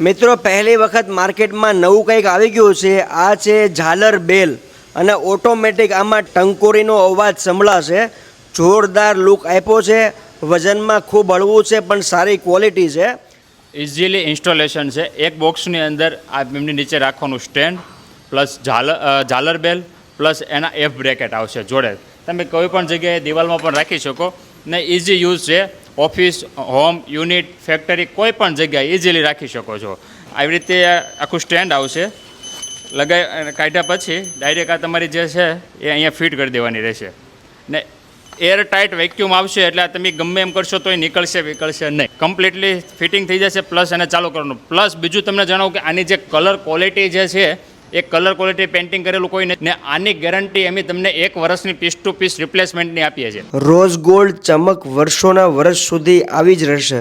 મિત્રો, પહેલી વખત માર્કેટમાં નવું કંઈક આવી ગયું છે. આ છે ઝાલર બેલ અને ઓટોમેટિક આમાં ટંકોરીનો અવાજ સંભળાશે. જોરદાર લુક આપ્યો છે. વજનમાં ખૂબ હળવું છે, પણ સારી ક્વોલિટી છે. ઇઝીલી ઇન્સ્ટોલેશન છે. એક બોક્સની અંદર આ એમની નીચે રાખવાનું સ્ટેન્ડ પ્લસ ઝાલર ઝાલર બેલ પ્લસ એના એફ બ્રેકેટ આવશે જોડે. તમે કોઈ પણ જગ્યાએ દિવાલમાં પણ રાખી શકો. ને ઇઝી યુઝ છે. ઓફિસ, હોમ, યુનિટ, ફેક્ટરી, કોઈ પણ જગ્યાએ ઇઝીલી રાખી શકો છો. આવી રીતે આખું સ્ટેન્ડ આવશે. લગાવી કાઢ્યા પછી ડાયરેક્ટ આ તમારી જે છે એ અહીંયા ફિટ કરી દેવાની રહેશે. ને એર ટાઇટ વેક્યુમ આવશે એટલે તમે ગમે એમ કરશો તોય નીકળશે, વિકળશે નહીં. કમ્પ્લીટલી ફિટિંગ થઈ જશે પ્લસ એને ચાલુ કરવાનું. પ્લસ બીજું તમને જણાવું કે આની જે કલર ક્વોલિટી જે છે એ કલર ક્વોલિટી પેઇન્ટિંગ કરેલું કોઈ ને આની ગેરંટી અમે તમને એક વર્ષની પીસ ટુ પીસ રિપ્લેસમેન્ટની આપીએ છીએ. રોઝ ગોલ્ડ ચમક વર્ષોના વર્ષ સુધી આવી જ રહેશે.